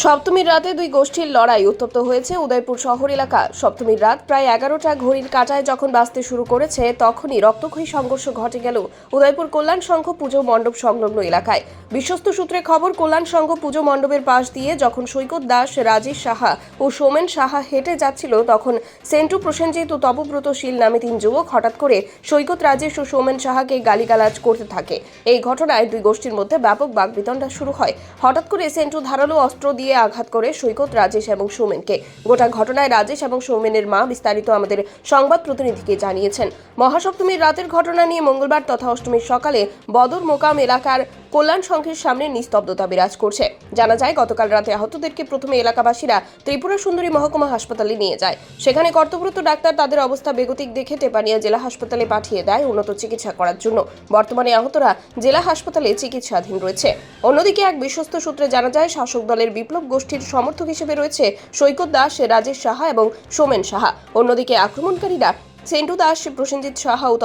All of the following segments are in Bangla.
সপ্তমীর রাতে দুই গোষ্ঠীর লড়াই উত্তপ্ত হয়েছে উদয়পুর শহর এলাকা। সপ্তমীর রাত প্রায় এগারোটা ঘড়ির কাঁটায় যখন বাঁচতে শুরু করেছে, তখনই রক্তক্ষয়ী সংঘর্ষ ঘটে গেল উদয়পুর কল্যাণ সংঘ পুজো মণ্ডপ সংলগ্ন এলাকায়। বিশ্বস্ত সূত্রে খবর, কল্যাণ সংঘ পুজো মণ্ডপের পাশ দিয়ে যখন সৈকত দাস, রাজেশ সাহা ও সোমেন সাহা হেঁটে যাচ্ছিল, তখন সেন্টু প্রসেনজিৎ ও তপব্রত শীল নামে তিন যুবক হঠাৎ করে সৈকত রাজেশ ও সোমেন সাহাকে গালিগালাজ করতে থাকে। এই ঘটনায় দুই গোষ্ঠীর মধ্যে ব্যাপক বাগবিতণ্ডা শুরু হয়। হঠাৎ করে সেন্টু ধারালো অস্ত্র দিয়ে আঘাত করে সৈকত রাজেশ এবং সৌমেনকে। গোটা ঘটনায় রাজেশ এবং সৌমেনের মা বিস্তারিত আমাদের সংবাদ প্রতিনিধিকে জানিয়েছেন। মহাসপ্তমীর রাতের ঘটনা নিয়ে মঙ্গলবার তথা অষ্টমীর সকালে বদর মোকাম এলাকার কল্যাণ সংঘের সামনে নিস্তব্ধতা বিরাজ করছে। জানা যায়, গতকাল রাতে আহতদেরকে প্রথমে এলাকাবাসীরা ত্রিপুরা সুন্দরী মহকুমা হাসপাতালে নিয়ে যায়। সেখানে কর্তব্যরত ডাক্তার তাদের অবস্থা বেগতিক দেখে টেপানিয়া জেলা হাসপাতালে পাঠিয়ে দেয় উন্নত চিকিৎসা করার জন্য। বর্তমানে আহতরা জেলা হাসপাতালে চিকিৎসাধীন রয়েছে। অন্যদিকে এক বিশ্বস্ত সূত্রে জানা যায়, শাসক দলের বিপ্লব গোষ্ঠীর সমর্থক হিসেবে রয়েছে সৈকত দাস, রাজেশ সাহা এবং সোমেন সাহা। অন্যদিকে আক্রমণকারীরা সেন্টু দাস, প্রসেনজিৎ সাহা ও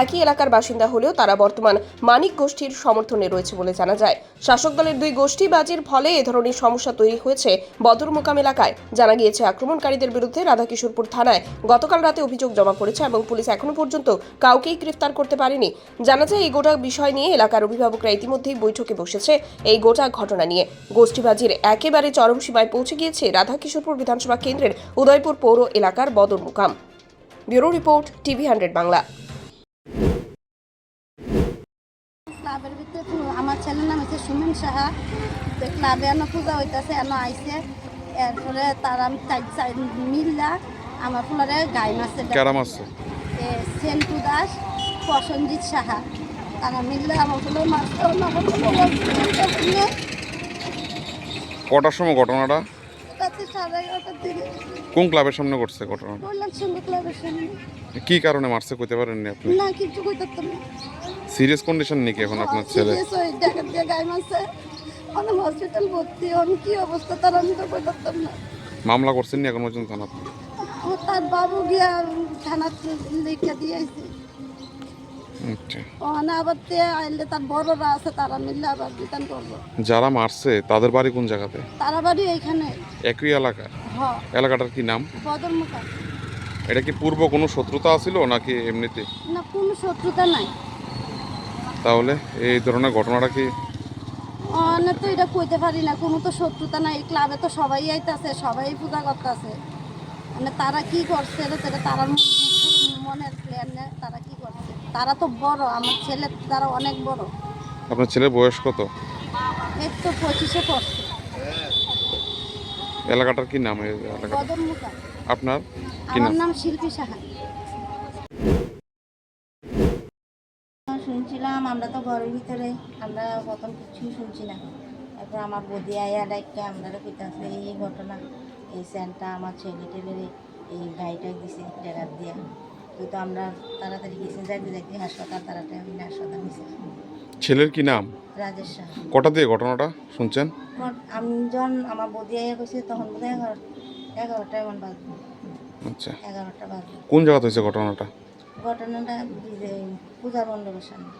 একই এলাকার বাসিন্দা হলেও তারা বর্তমান মানিক গোষ্ঠীর সমর্থনে রয়েছে বলে জানা যায়। শাসক দলের দুই গোষ্ঠী বাজির ফলে এ ধরনের সমস্যা তৈরি হয়েছে বদরমুকাম এলাকায়। জানা গিয়েছে, আক্রমণকারীদের বিরুদ্ধে রাধাকিশোরপুর থানায় গতকাল রাতে অভিযোগ জমা পড়েছে এবং পুলিশ এখনও পর্যন্ত কাউকেই গ্রেফতার করতে পারেনি। জানা যায়, এই গোটা বিষয় নিয়ে এলাকার অভিভাবকরা ইতিমধ্যেই বৈঠকে বসেছে এই গোটা ঘটনা নিয়ে। গোষ্ঠীবাজির একেবারে চরম সীমায় পৌঁছে গিয়েছে রাধাকিশোরপুর বিধানসভা কেন্দ্রের উদয়পুর পৌর এলাকার Badarmukam bureau report TV hundred Bangla. ক্লাবের ভিতরে আমার ছেলের নাম হচ্ছে সুমন সাহা। তো ক্লাবে এনে পূজা হইতেছে এনে আইসে এরপরে তার আমি চাই চাই মিল্লা আমার ফুলারে গাই মাছে ক্যারাম আছে। সেন্টু দাস প্রসঞ্জিৎ সাহা। তারা মিললে আমার ফুলে মাছ কটার সময় ঘটনাটা রাতে সাড়ে এগারোটার দিকে কোন ক্লাবের সামনে ঘটছে ঘটনা? কি কারণে মারছে কইতে পারেননি আপনি? না কিছু কইতাম না। সিরিয়াস কন্ডিশন নাকি এখন আপনার ছেলে? হয়ে জায়গা দিয়ে গাই মাছে অনেক হসপিটাল ভর্তি অনেক কি অবস্থা তার আমি তো কইতাম না। মামলা করছেন নি এখন পর্যন্ত থানা তার বাবু গিয়া থানার লিখে দিয়েছে ওখানে আবার তে আইলে তার বড়রা আছে তারা মিললে আবার বিধান করব। যারা মারছে তাদের বাড়ি কোন জায়গাতে? তারা বাড়ি এইখানে। একই এলাকা? হ। এলাকাটার কি নাম? বদর মুখা এটা কি পূর্ব কোনো শত্রুতা ছিল নাকি এমনিতে? না কোনো শত্রুতা নাই। তাহলে এই ধরনের ঘটনাটা কি? অনে তো এটা কইতে পারি না কোনো তো শত্রুতা নাই। ক্লাবে তো সবাই আইতাছে সবাই পূজা করতেছে। মানে তারা কি করছে এটা সেটা তারা মনের প্ল্যান তারা তারা তো বড় আমার ছেলে তারা অনেক বড়। আপনার ছেলের বয়স কত? এই তো পঁচিশে পড়ছে। এলাকাটার কি নাম এই এলাকা বদরমুখা আপনার? কি আমার নাম? নাম শিল্পী সাহা। শুনছিলাম আমরা তো ঘরের ভিতরে আমরা প্রথম কিছুই শুনছি না। তারপর আমার বদি আয়া ডাইকে আমরা কইতাছে এই ঘটনা এই স্যানটা আমার ছেলে টেলে এই গাড়িটা দিছে ডেরার দিয়া। কিন্তু আমরা তাড়াতাড়ি গেছি যাইতে যাইতে হাসপাতাল তাড়াতাড়ি আমি হাসপাতাল নিছি ছেলের কি নাম? রাজেশ সাহা। কটা দিয়ে ঘটনাটা শুনছেন? আমি যখন আমার বদি আয়া কইছে তখন বোধহয় এগারো এগারোটা এমন বাজবে আচ্ছা। এগারোটা বাজবে কোন জায়গাতে হয়েছে ঘটনাটা? ঘটনাটা পূজার মণ্ডপের সামনে।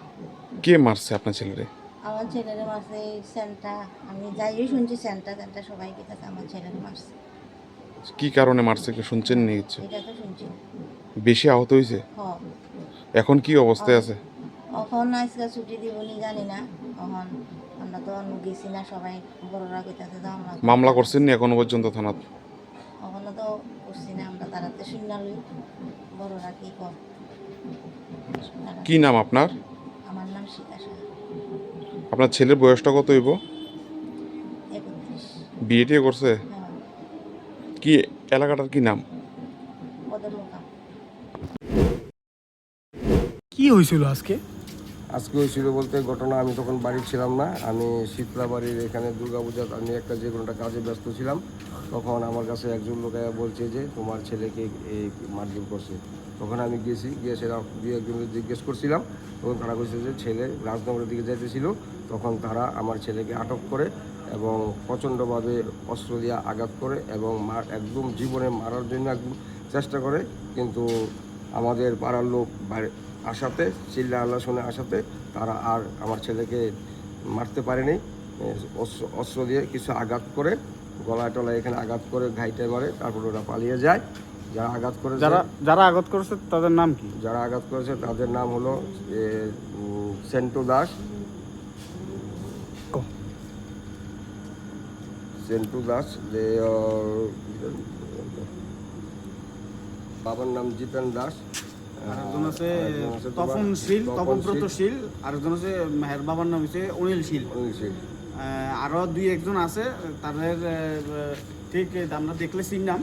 কে মারছে আপনার ছেলেরে? আমার ছেলের মারছে এই স্যান্টা। আমি যাইও শুনছি স্যান্টা স্যান্টা সবাই কেটেছে আমার ছেলের মারছে। কি কারণে মারছে কি শুনছেন নি ইচ্ছে এটা তো শুনছি বেশি আহত হয়েছে এখন কি অবস্থায় আছে? এখন আজকে ছুটি দিব নি জানি না। এখন আমরা তো অন্য গেছি না সবাই বড়রা কইতাছে যে আমরা মামলা করছেন নি এখনও পর্যন্ত থানাত? এখনও তো করছি না আমরা তারাতে শূন্য লই। বড়রা কি কর? কি নাম আপনার? আমার নাম সীতা সাহা। আপনার ছেলের বয়সটা কত হইব? বিয়ে টিয়ে করছে? হ্যাঁ। কি এলাকাটার কি নাম বদর মোকাম কি হয়েছিল আজকে? আজকে হয়েছিল বলতে ঘটনা, আমি তখন বাড়ি ছিলাম না। আমি শীতলা বাড়ির এখানে দুর্গাপূজা আমি একটা যে কোনো একটা কাজে ব্যস্ত ছিলাম। তখন আমার কাছে একজন লোক বলছে যে, তোমার ছেলেকে এই মারধর করছে। তখন আমি গিয়েছি গিয়ে সেটা দুই একজনকে জিজ্ঞেস করছিলাম। তখন তারা বলছে যে, ছেলে রাজনগরের দিকে যাইতেছিল তখন তারা আমার ছেলেকে আটক করে এবং প্রচণ্ডভাবে অস্ত্র দিয়ে আঘাত করে এবং মার, একদম জীবনে মারার জন্য একদম চেষ্টা করে। কিন্তু আমাদের পাড়ার লোক আসাতে চিল্লা আল্লাহ শুনে আসাতে তারা আর আমার ছেলেকে মারতে পারেনি। অস্ত্র অস্ত্র দিয়ে কিছু আঘাত করে গলায় টলায় এখানে আঘাত করে ঘাইটে মারে তারপর ওরা পালিয়ে যায়। যারা আঘাত করে যারা যারা আঘাত করেছে তাদের নাম কি? যারা আঘাত করেছে তাদের নাম হলো সেন্টু দাস। সেন্টু দাস যে বাবার নাম জিতেন দাস। আরেকজন আছে তপন শীল তপন তপনব্রত শীল। আরেকজন আছে মেহের বাবার নাম হচ্ছে অনিল শীল। অনিল আহ, আরও দুই একজন আছে তাদের ঠিক আমরা দেখলে চিনলাম